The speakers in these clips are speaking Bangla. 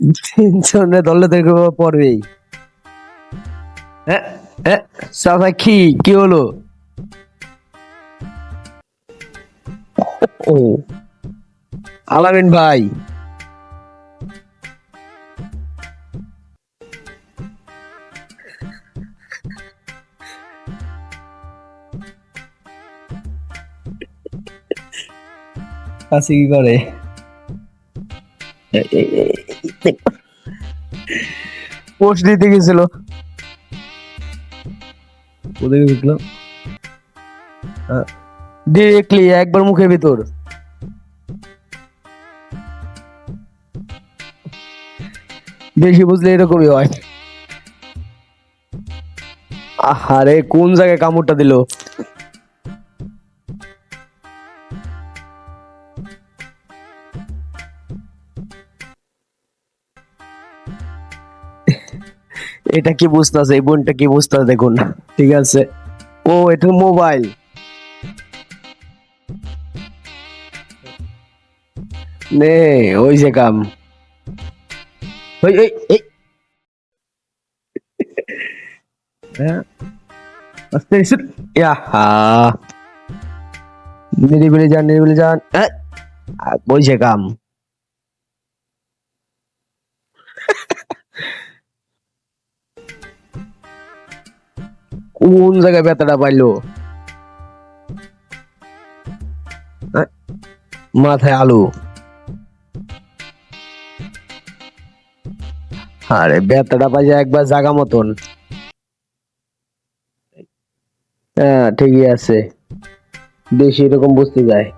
তিনজনে পড়বেই। হ্যাঁ হ্যাঁ কি কি হলো? ও আলামিন ভাই। কাছে কি করে? পোস্ট দিতে গেছিল। কোথায় ঢুকলো ডিরেক্টলি একবার মুখের ভিতর। বেশি বুঝলে এরকমই হয়। আরে কোন জায়গায় কামড়টা দিল? এটা কি বুঝতেছে এই বোনটা কি বুঝতেছে দেখুন। ঠিক আছে। ও, এটা মোবাইল। নে, ওই যে কাম। ওই ওই হ্যাঁ? নিরিবিলি যান নিরিবিলি যান। ওই যে কাম। কোন জায়গায় ব্যথাটা পাইলো মাথায় আলু। আরে ব্যথাটা পাইছে একবার জাগা মতন। হ্যাঁ ঠিকই আছে। বেশি এরকম বুঝতে যায়।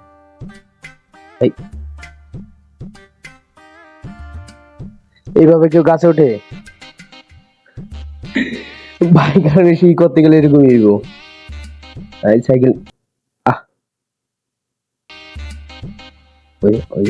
এইভাবে কেউ গাছে ওঠে? বাইক আর বেশি করতে গেলে এরকমই হইব। এই সাইকেল আহ। ওই ওই।